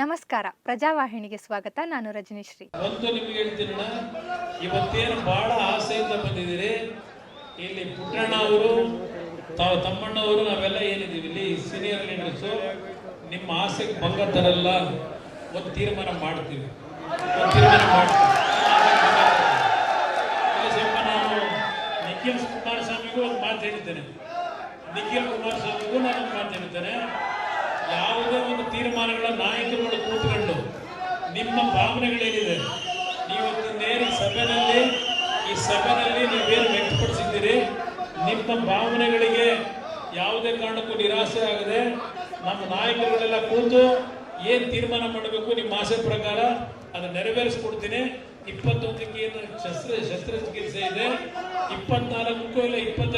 ನಮಸ್ಕಾರ. ಪ್ರಜಾವಾಹಿನಿಗೆ ಸ್ವಾಗತ. ನಾನು ರಜನೀಶ್ರೀ. ಒಂದು ನಿಮ್ಗೆ ಹೇಳ್ತೀನಣ್ಣ ಇವತ್ತೇನು ಬಹಳ ಆಸೆಯಿಂದ ಬಂದಿದ್ದೀರಿ. ಇಲ್ಲಿ ಪುಟ್ಟಣ್ಣ ಅವರು, ತಾವು ತಮ್ಮಣ್ಣವರು, ನಾವೆಲ್ಲ ಏನಿದ್ದೀವಿ ಇಲ್ಲಿ ಸೀನಿಯರ್ ಲೀಡರ್ಸ್ ನಿಮ್ಮ ಆಸೆಗೆ ಭಂಗ ತರಲ್ಲ ಒಂದು ತೀರ್ಮಾನ ಮಾಡ್ತೀವಿ. ಒಂದು ತೀರ್ಮಾನ ಮಾಡ್ತೀವಿ. ನಾನು ನಿಖಿಲ್ ಕುಮಾರಸ್ವಾಮಿಗೂ ಒಂದು ಮಾತು ಹೇಳಿದ್ದೇನೆ. ನಿಖಿಲ್ ಕುಮಾರಸ್ವಾಮಿಗೂ ನಾನು ಮಾತು ಹೇಳಿದ್ದೇನೆ. ಯಾವುದೇ ಒಂದು ತೀರ್ಮಾನಗಳ ನಾಯಕರುಗಳು ಕೂತ್ಕೊಂಡು ನಿಮ್ಮ ಭಾವನೆಗಳೇನಿದೆ ನೀವೊಂದು ನೇರ ಸಭೆಯಲ್ಲಿ ಈ ಸಭೆಯಲ್ಲಿ ನೀವೇನು ವ್ಯಕ್ತಪಡಿಸಿದ್ದೀರಿ? ನಿಮ್ಮ ಭಾವನೆಗಳಿಗೆ ಯಾವುದೇ ಕಾರಣಕ್ಕೂ ನಿರಾಸೆ ಆಗದೆ ನಮ್ಮ ನಾಯಕರುಗಳೆಲ್ಲ ಕೂತು ಏನು ತೀರ್ಮಾನ ಮಾಡಬೇಕು ನಿಮ್ಮ ಆಸೆ ಪ್ರಕಾರ ಅದನ್ನು ನೆರವೇರಿಸ್ಕೊಡ್ತೀನಿ. ಇಪ್ಪತ್ತೊಂದಕ್ಕೆ ಏನು ಶಸ್ತ್ರ ಶಸ್ತ್ರಚಿಕಿತ್ಸೆ ಇದೆ. ಇಪ್ಪತ್ನಾಲ್ಕಕ್ಕೂ ಇಲ್ಲ, ಇಪ್ಪತ್ತೈದಕ್ಕೆ